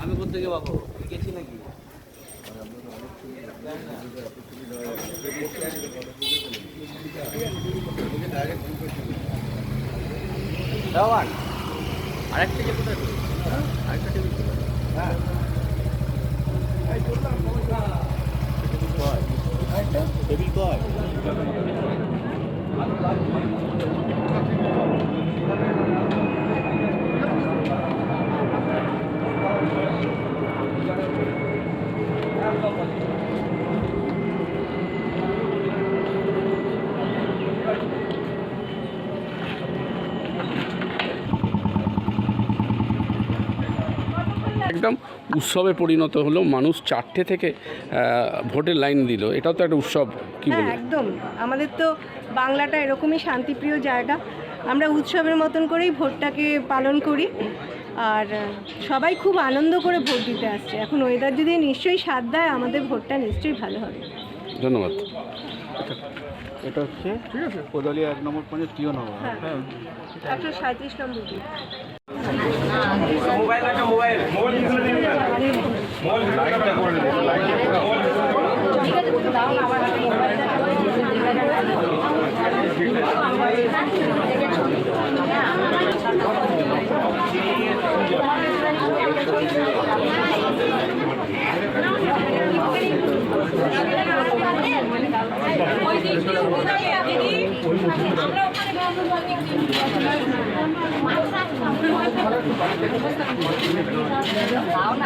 আমি কোথেকে গেছি নাকি আরেকটা যে কোথায় আরেকটা টেবিল হ্যাঁ টেবিল কয় একদম উৎসবে পরিণত হলো মানুষ চারটে থেকে ভোটের লাইন দিল। এটাও তো একটা উৎসব কি হ্যাঁ বলব? একদম। আমাদের তো বাংলাটা এরকমই শান্তিপ্রিয় জায়গা। আমরা উৎসবের মতন করেই ভোটটাকে পালন করি। আর সবাই খুব আনন্দ করে ভোট দিতে আসছে। এখন ওয়েদার যদি নিশ্চয়ই সাথ দেয় আমাদের ভোটটা নিশ্চয়ই ভালো হবে। ধন্যবাদ। এটা হচ্ছে ঠিক আছে। কোদালিয়া এক নম্বর পঞ্চায়েত প্রিয় নগর হ্যাঁ। একশো সাঁত্রিশ নম্বর মোবাইল একটা মোবাইল মোবাইল আমরা ওখানে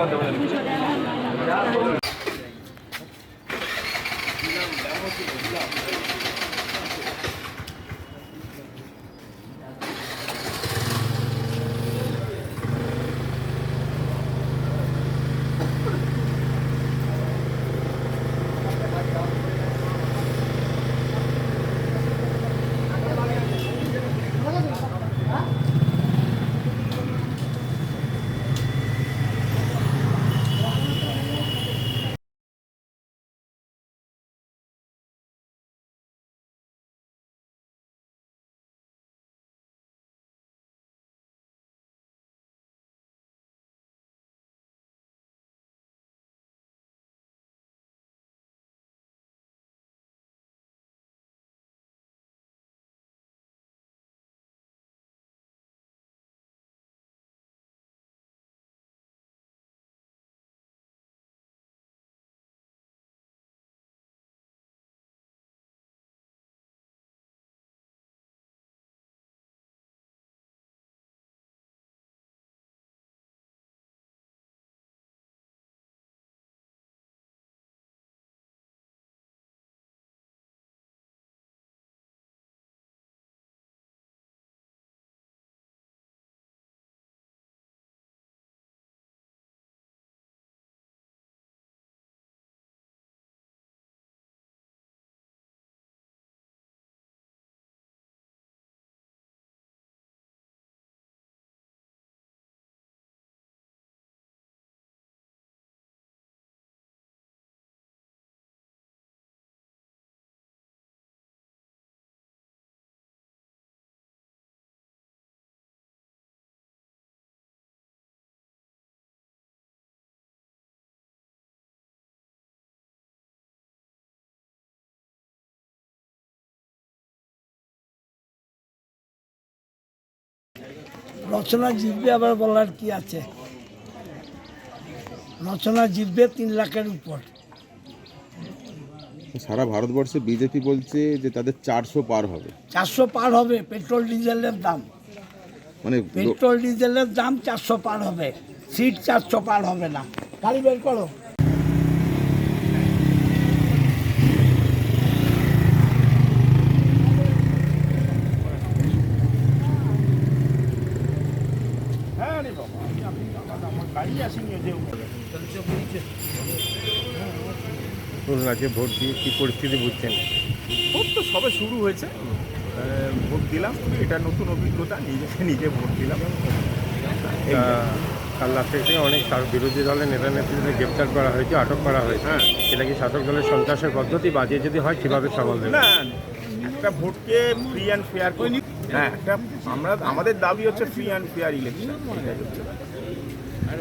বন্ধু বান্ধব রচনা জিতবে আবার বলার কি আছে? রচনা জিতবে তিন লাখের উপর। সারা ভারতবর্ষে বিজেপি বলছে যে তাদের চারশো পার হবে। চারশো পার হবে পেট্রোল ডিজেলের দাম। মানে পেট্রোল ডিজেলের দাম চারশো পার হবে। সিট চারশো পার হবে না। গাড়ি বের করো। ধরুন আজকে ভোট দিয়ে কী পরিস্থিতি বুঝছেন? ভোট তো সবে শুরু হয়েছে। ভোট দিলাম এটা নতুন অভিজ্ঞতা নিজে নিজে ভোট দিলাম। কাল রাত্রে থেকে অনেক তার বিরোধী দলের নেতা নেত্রীদের গ্রেপ্তার করা হয়েছে আটক করা হয়েছে। হ্যাঁ। এটা কি শাসক দলের সন্ত্রাসের পদ্ধতি? বাজে যদি হয় কীভাবে সামাল দেবে? না একটা ভোটকে ফ্রি অ্যান্ড ফেয়ার করি হ্যাঁ একটা আমরা আমাদের দাবি হচ্ছে ফ্রি অ্যান্ড ফেয়ার ইলেকশন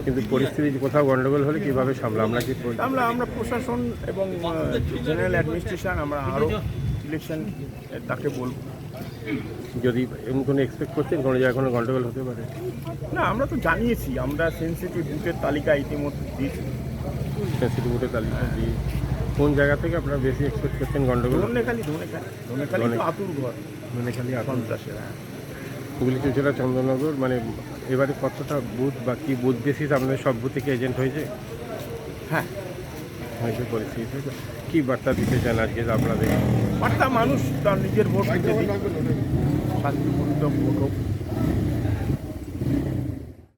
কিন্তু পরিস্থিতি কোথাও গন্ডগোল হলে কীভাবে সামলা? আমরা কি? আমরা আমরা প্রশাসন এবং জেনারেল অ্যাডমিনিস্ট্রেশন আমরা আরও ইলেকশন তাকে বলব। যদি এমন কোনো এক্সপেক্ট করছেন কোনো জায়গায় কোনো গন্ডগোল হতে পারে? না আমরা তো জানিয়েছি আমরা সেন্সিটিভ বুথের তালিকা ইতিমধ্যে দিয়েছি। সেন্সিটিভ ভোটের তালিকা দিয়ে। কোন জায়গা থেকে আপনারা বেশি এক্সপেক্ট করছেন গন্ডগোল? ধনেখালি ধনেখালি। ধনেখালি আতুর ঘর। খালি এখন সন্ত্রাসের হ্যাঁ। হুগলি জেলা চন্দ্রনগর মানে এবারে কতটা বুথ বা কি বুথ বেসিস আপনাদের সব বুথে কি এজেন্ট হয়েছে? হ্যাঁ। হয়েছে পরিস্থিতি কী বার্তা দিতে চান আজকে আপনাদের? বার্তা মানুষ তার নিজের ভোট দিতে শান্তিপূর্ণ ভোট হোক।